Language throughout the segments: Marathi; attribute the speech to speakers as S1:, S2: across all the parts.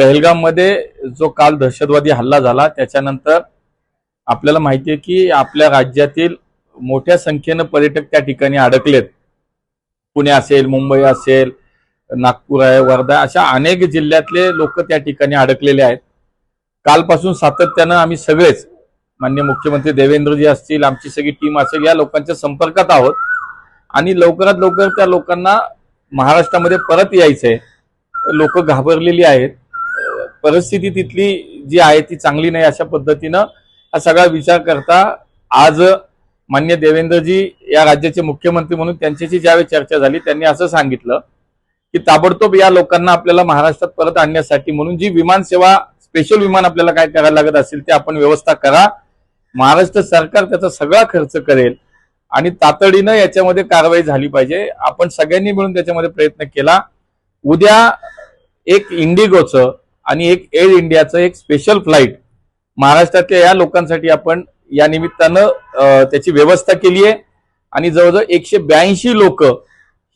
S1: पहलगाममध्ये जो काल दहशतवादी हल्ला झाला त्याच्यानंतर आपल्याला माहिती आहे की आपल्या राज्यातील मोठ्या संख्येनं पर्यटक त्या ठिकाणी अडकलेत. पुणे असेल मुंबई असेल नागपूर आहे वर्धा अशा अनेक जिल्ह्यातले लोक त्या ठिकाणी अडकलेले आहेत. कालपासून सातत्यानं आम्ही सगळेच मान्य मुख्यमंत्री देवेंद्रजी असतील आमची सगळी टीम असेल या लोकांच्या संपर्कात आहोत. आणि लवकरात लवकर त्या लोकांना महाराष्ट्रामध्ये परत यायचंय. लोक घाबरलेली आहेत. परिस्थिती तिथली जी आहे ती चांगली नाही अशा पद्धतीनं हा सगळा विचार करता आज मान्य देवेंद्रजी या राज्याचे मुख्यमंत्री म्हणून त्यांच्याशी ज्यावेळी चर्चा झाली त्यांनी असं सांगितलं की ताबडतोब या लोकांना आपल्याला महाराष्ट्रात परत आणण्यासाठी म्हणून जी विमान सेवा स्पेशल विमान आपल्याला काय करायला लागत असेल ते आपण व्यवस्था करा. महाराष्ट्र सरकार त्याचा सगळा खर्च करेल आणि तातडीनं याच्यामध्ये कारवाई झाली पाहिजे. आपण सगळ्यांनी मिळून त्याच्यामध्ये प्रयत्न केला. उद्या एक इंडिगोचं आणि एक एअर इंडियाचं एक स्पेशल फ्लाईट महाराष्ट्रातल्या या लोकांसाठी आपण या निमित्तानं त्याची व्यवस्था केली आहे. आणि जवळजवळ एकशे ब्याऐंशी लोक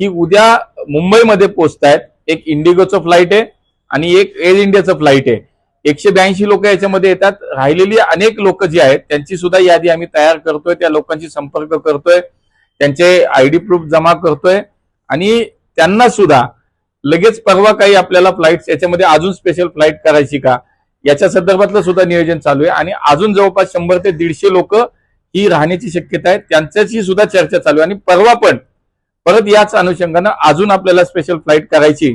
S1: ही उद्या मुंबईमध्ये पोहोचत आहेत एक इंडिगोचं फ्लाईट आहे आणि एक एअर इंडियाचं फ्लाईट आहे. एकशे ब्याऐंशी लोक याच्यामध्ये येतात. राहिलेली अनेक लोक जी आहेत त्यांची सुद्धा यादी आम्ही तयार करतोय. त्या लोकांशी संपर्क करतोय. त्यांचे आयडी प्रूफ जमा करतोय. आणि त्यांना सुद्धा लगेच परवा काही आपल्याला फ्लाईट याच्यामध्ये अजून स्पेशल फ्लाईट करायची का? याच्या संदर्भातलं सुद्धा नियोजन चालू आहे. आणि अजून जवळपास शंभर ते दीडशे लोक ही राहण्याची शक्यता आहे. त्यांच्याशी सुद्धा चर्चा चालू आहे. आणि परवा पण परत याच अनुषंगानं अजून आपल्याला स्पेशल फ्लाईट करायची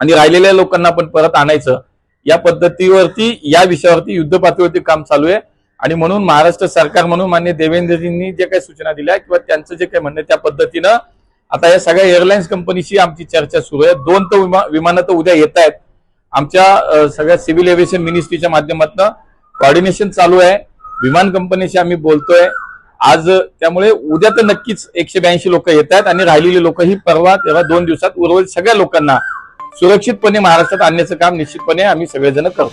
S1: आणि राहिलेल्या लोकांना पण परत आणायचं. या पद्धतीवरती या विषयावरती युद्ध पातळीवरती काम चालू आहे. आणि म्हणून महाराष्ट्र सरकार म्हणून मान्य देवेंद्रजींनी जे काही सूचना दिल्या किंवा त्यांचं जे काही म्हणणं त्या पद्धतीनं आता या सगळ्या एअरलाईन्स कंपनीशी आमची चर्चा सुरू आहे. दोन तर विमा- विमानं तर उद्या येत आहेत. आमच्या सगळ्या सिव्हिल एव्हिएशन मिनिस्ट्रीच्या माध्यमातून कॉर्डिनेशन चालू आहे. विमान कंपनीशी आम्ही बोलतोय. आज त्यामुळे उद्या तर नक्कीच एकशे ब्याऐंशी लोक येत आहेत आणि राहिलेली लोक ही परवा तेव्हा दोन दिवसात उर्वरित सगळ्या लोकांना सुरक्षितपणे महाराष्ट्रात आणण्याचं काम निश्चितपणे आम्ही सगळेजण करतो.